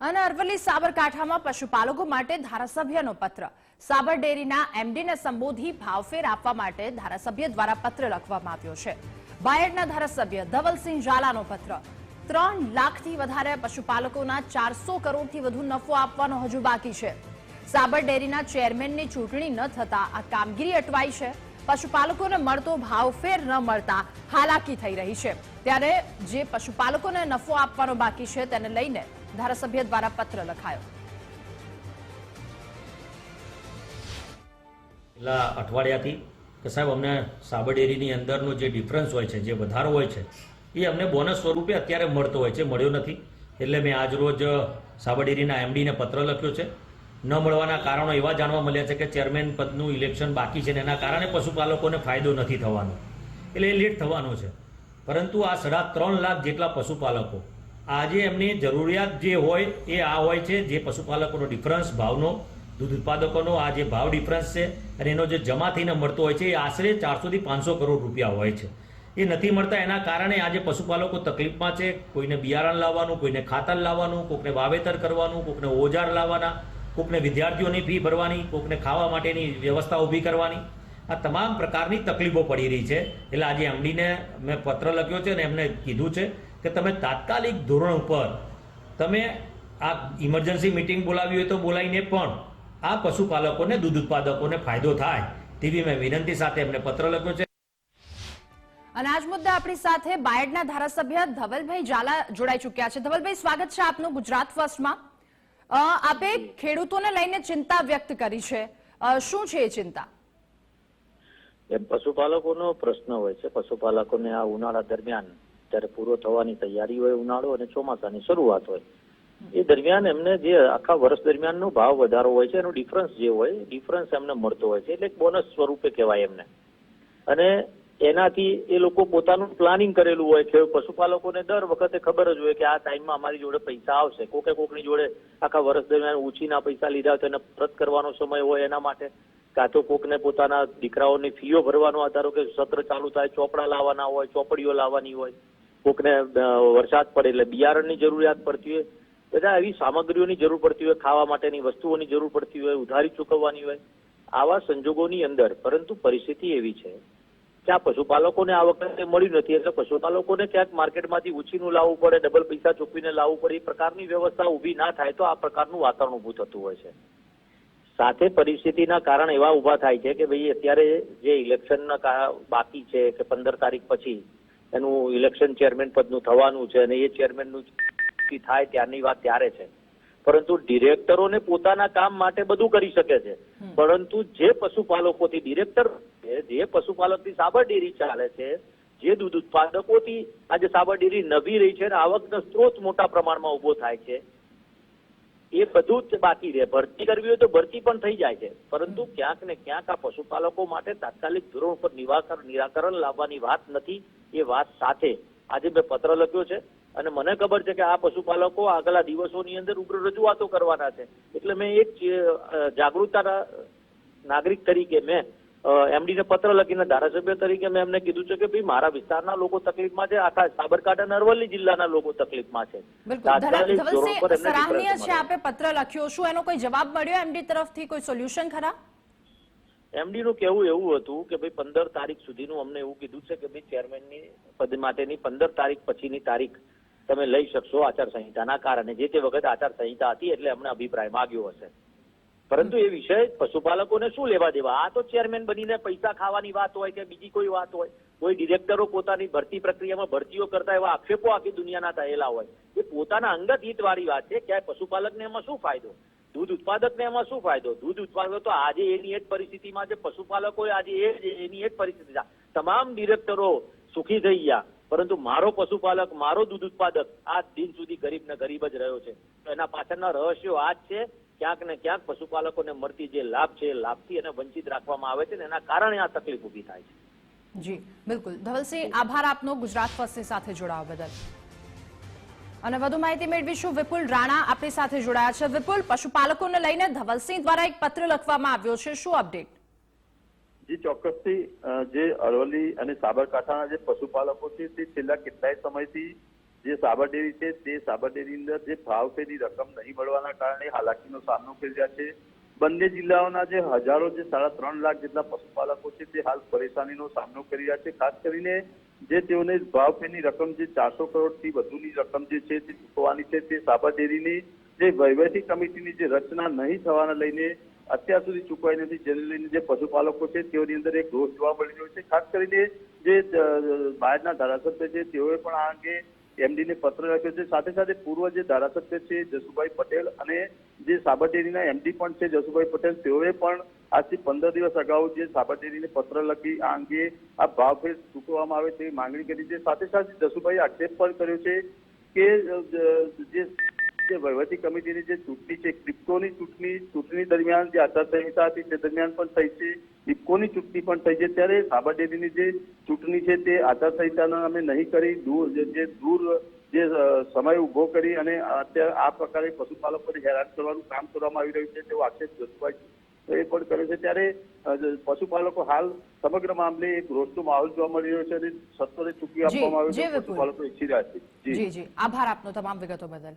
અને અરવલ્લી સાબરકાંઠામાં પશુપાલકો માટે ધારાસભ્યનો પત્ર. સાબર ડેરીના એમડીને સંબોધી ભાવફેર આપવા માટે ધારાસભ્ય દ્વારા પત્ર લખવામાં આવ્યો છે. બાયડના ધારાસભ્ય ધવલસિંહ ઝાલાનો પત્ર. ત્રણ લાખથી વધારે પશુપાલકોના ચારસો કરોડથી વધુ નફો આપવાનો હજુ બાકી છે. સાબર ડેરીના ચેરમેનની ચૂંટણી ન થતા આ કામગીરી અટવાઈ છે. પશુપાલકોને મળતો ભાવફેર ન મળતા હાલાકી થઈ રહી છે. ત્યારે જે પશુપાલકોને નફો આપવાનો બાકી છે તેને લઈને ધારાસભ્ય દ્વારા પત્ર લખાયો. છેલ્લા અઠવાડિયાથી કે સાહેબ, અમને સાબરડેરીની અંદરનો જે ડિફરન્સ હોય છે, જે વધારો હોય છે, એ અમને બોનસ સ્વરૂપે અત્યારે મળતો હોય છે, મળ્યો નથી. એટલે મેં આજ રોજ સાબર એમડીને પત્ર લખ્યો છે. ન મળવાના કારણો એવા જાણવા મળ્યા છે કે ચેરમેન પદનું ઇલેક્શન બાકી છે ને એના કારણે પશુપાલકોને ફાયદો નથી થવાનો. એટલે એ લેટ થવાનો છે. પરંતુ આ સાડા ત્રણ લાખ જેટલા પશુપાલકો આજે એમની જરૂરિયાત જે હોય એ આ હોય છે, જે પશુપાલકોનો ડિફરન્સ ભાવનો, દૂધ ઉત્પાદકોનો આ જે ભાવ ડિફરન્સ છે અને એનો જે જમા થઈને મળતો હોય છે, એ આશરે ચારસોથી પાંચસો કરોડ રૂપિયા હોય છે. એ નથી મળતા એના કારણે આજે પશુપાલકો તકલીફમાં છે, કોઈને બિયારણ લાવવાનું, કોઈને ખાતર લાવવાનું, કોકને વાવેતર કરવાનું, કોકને ઓજાર લાવવાના, કોકને વિદ્યાર્થીઓની ફી ભરવાની, કોકને ખાવા માટેની વ્યવસ્થા ઊભી કરવાની. આ તમામ પ્રકારની તકલીફો પડી રહી છે. એટલે આજે એમડીને મેં પત્ર લખ્યો છે અને એમને કીધું છે કે તમે તાત્કાલિક ધોરણ ઉપર તમે આ ઇમરજન્સી મિટિંગ બોલાવી હોય તો બોલાવીને પણ આ પશુપાલકોને દૂધ ઉત્પાદકોને ફાયદો થાય તેવી મેં વિનંતી સાથે એમને પત્ર લખ્યો છે. અને આજ મુદ્દે આપણી સાથે બાયડના ધારાસભ્ય ધવલભાઈ ઝાલા જોડાઈ ચૂક્યા છે. ધવલભાઈ સ્વાગત છે આપનું ગુજરાત ફર્સ્ટમાં. આપે ખેડૂતોને લઈને ચિંતા વ્યક્ત કરી છે. શું છે એ ચિંતા? એમ પશુપાલકોનો પ્રશ્ન હોય છે. પશુપાલકોને આ ઉનાળા દરમિયાન જ્યારે પૂરો થવાની તૈયારી હોય ઉનાળો અને ચોમાસાની શરૂઆત હોય. એ દરમિયાન એમને જે આખા વર્ષ દરમિયાનનો ભાવ વધારો હોય છે એનો ડિફરન્સ જે હોય ડિફરન્સ એમને મળતો હોય છે. એટલે એક બોનસ સ્વરૂપે કહેવાય એમને. અને એનાથી એ લોકો પોતાનું પ્લાનિંગ કરેલું હોય છે પશુપાલકોને દર વખતે ખબર જ હોય કે આ ટાઈમમાં અમારી જોડે પૈસા આવશે. કોકે કોકની જોડે આખા વર્ષ દરમિયાન ઉછીના પૈસા લીધા હોય તો એને પરત કરવાનો સમય હોય એના માટે. કાં તો કોકને પોતાના દીકરાઓની ફીઓ ભરવાનો આધારો કે સત્ર ચાલુ થાય ચોપડા લાવવાના હોય ચોપડીઓ લાવવાની હોય. કોકને વરસાદ પડે એટલે બિયારણની જરૂરિયાત પડતી હોય. બધા એવી સામગ્રીઓની જરૂર પડતી હોય, ખાવા માટેની વસ્તુઓની જરૂર પડતી હોય, ઉધારી ચૂકવવાની હોય. આવા સંજોગોની અંદર, પરંતુ પરિસ્થિતિ એવી છે કે આ પશુપાલકોને આ વખતે મળ્યું નથી. એટલે પશુપાલકોને ક્યાંક માર્કેટમાંથી ઉછીનું લાવવું પડે, ડબલ પૈસા ચૂકવીને લાવવું પડે, એ પ્રકારની વ્યવસ્થા ઊભી ના થાય, તો આ પ્રકારનું વાતાવરણ ઊભું થતું હોય છે. સાથે પરિસ્થિતિના કારણ એવા ઊભા થાય છે કે ભાઈ અત્યારે જે ઇલેક્શનના બાકી છે કે પંદર તારીખ પછી એનું ઇલેક્શન ચેરમેન પદનું થવાનું છે અને એ ચેરમેનનું થાય ત્યારની વાત ત્યારે છે. પરંતુ ડિરેક્ટરોને પોતાના કામ માટે બધું કરી શકે છે. પરંતુ જે પશુપાલકોથી ડિરેક્ટર જે પશુપાલકથી સાબર ડેરી ચાલે છે જે દૂધ ઉત્પાદકોથી આજે સાબર ડેરી નભી રહી છે અને આવકનો સ્ત્રોત મોટા પ્રમાણમાં ઊભો થાય છે એ બધું જ બાકી રહે. ભરતી કરવી હોય તો ભરતી પણ થઈ જાય છે. પરંતુ ક્યાંક ને ક્યાંક આ પશુપાલકો માટે તાત્કાલિક ધોરણ ઉપર નિવાકર નિરાકરણ લાવવાની વાત નથી. એ વાત સાથે આજે મેં પત્ર લખ્યો છે અને મને ખબર છે કે આ પશુપાલકો આગલા દિવસોની અંદર ઉગ્ર રજૂઆતો કરવાના છે. એટલે મેં એક જાગૃતતા નાગરિક તરીકે મેં એમડીને પત્ર લખીને ધારાસભ્ય તરીકે મેં એમને કીધું છે કે ભાઈ મારા વિસ્તારના લોકો તકલીફમાં છે આખા સાબરકાંઠા અને અરવલ્લી જિલ્લાના લોકો તકલીફમાં છે. સરાહનીય છે આપે પત્ર લખ્યો શું? એનો કોઈ જવાબ મળ્યો એમડી તરફથી? કોઈ સોલ્યુશન ખરા? એમડી નું કેવું એવું હતું કે ભાઈ પંદર તારીખ સુધીનું અમને એવું કીધું છે કે ભાઈ ચેરમેનની પદ માટેની પંદર તારીખ પછીની તારીખ તમે લઈ શકશો આચારસંહિતાના કારણે. જે તે આચાર આચારસંહિતા હતી એટલે અમને અભિપ્રાય માગ્યો હશે. પરંતુ એ વિષય પશુપાલકોને શું લેવા દેવા? આ તો ચેરમેન બનીને પૈસા ખાવાની વાત હોય કે બીજી કોઈ વાત હોય, કોઈ ડિરેક્ટરો પોતાની ભરતી પ્રક્રિયામાં ભરતીઓ કરતા એવા આક્ષેપો આખી દુનિયાના થયેલા હોય. એ પોતાના અંગત હિતવાળી વાત છે ક્યાંય પશુપાલકને એમાં શું ફાયદો? દૂધ ઉત્પાદકને એમાં શું ફાયદો? દૂધ ઉત્પાદક તો આજે એની એ જ પરિસ્થિતિમાં છે પશુપાલકો આજે એ જ એની એ જ પરિસ્થિતિ તમામ ડિરેક્ટરો સુખી થઈ ગયા. પરંતુ મારો પશુપાલક, મારો દૂધ ઉત્પાદક આજ દિન સુધી ગરીબ ને ગરીબ જ રહ્યો છે. એના પાછળના રહસ્યો આ જ છે ક્યાંક ને ક્યાંક પશુપાલકોને મળતી જે લાભ છે એ લાભથી એને વંચિત રાખવામાં આવે છે ને એના કારણે આ તકલીફ ઊભી થાય છે. જી બિલકુલ. ધવલસિંહ આભાર આપનો ગુજરાત ફર્સ્ટની સાથે જોડાવા બદલ. અને વધુ માહિતી મેળવીશું વિપુલ રાણા આપણી સાથે જોડાયા છે. વિપુલ પશુપાલકોને લઈને ધવલસિંહ દ્વારા એક પત્ર લખવામાં આવ્યો છે. શું અપડેટ? જી ચોક્કસથી જે અરવલ્લી અને સાબરકાંઠાના જે પશુપાલકો છે તે છેલ્લા કેટલાય સમયથી જે સાબર ડેરી છે, તે સાબર ડેરીની અંદર જે ભાવફેરી રકમ નહીં મળવાના કારણે હાલાકીનો સામનો કરી રહ્યા છે. બંને જિલ્લાઓના જે હજારો જે સાડા ત્રણ લાખ જેટલા પશુપાલકો છે, તે હાલ પરેશાનીનો સામનો કરી રહ્યા છે. ખાસ કરીને જે તેઓને ભાવફેરની રકમ જે ચારસો કરોડથી વધુની રકમ જે છે, તે ચૂકવવાની છે, તે સાબર ડેરીની જે વહીવટી કમિટીની જે રચના નહીં થવાના લઈને અત્યાર સુધી ચૂકવાઈ નથી. જેને લઈને જે પશુપાલકો છે, તેઓની અંદર એક રોષ જોવા મળી રહ્યો છે. ખાસ કરીને જે બહારના ધારાસભ્ય છે, તેઓએ પણ આ અંગે એમડીને પત્ર લખ્યો છે. સાથે સાથે પૂર્વ જે ધારાસભ્ય છે, જસુભાઈ પટેલ અને જે સાબરડેરીના એમડી પણ છે, જસુભાઈ પટેલ, તેઓએ પણ આજથી પંદર દિવસ અગાઉ જે સાબરડેરીને પત્ર લખી આ અંગે આ ભાવભેદ ચૂકવવામાં આવે તેવી માંગણી કરી છે. સાથે સાથે જસુભાઈ આક્ષેપ પણ કર્યો છે કે જે જે વહીવટી કમિટીની જે ચૂંટણી છે, ક્રિપ્ટોની ચૂંટણી ચૂંટણી દરમિયાન જે આચારસંહિતા હતી તે દરમિયાન પણ થઈ છે. ઇફકોની ચૂંટણી પણ થઈ છે. ત્યારે સાબરડેરીની જે ચૂંટણી છે તે આચારસંહિતાના અમે નહીં કરી. દૂર જે દૂર જે સમય ઊભો કરી અને અત્યારે આ પ્રકારે પશુપાલકોને હેરાન કરવાનું કામ કરવામાં આવી રહ્યું છે તેવો આક્ષેપ જસભાઈ એ પણ કર્યો છે. ત્યારે પશુપાલકો હાલ સમગ્ર મામલે એક રોષનો માહોલ જોવા મળી રહ્યો છે અને સત્વરે ચૂકી આપવામાં આવ્યો છે. પશુપાલકો ઈચ્છી રહ્યા છે જી જી. આભાર આપનો તમામ વિગતો બદલ.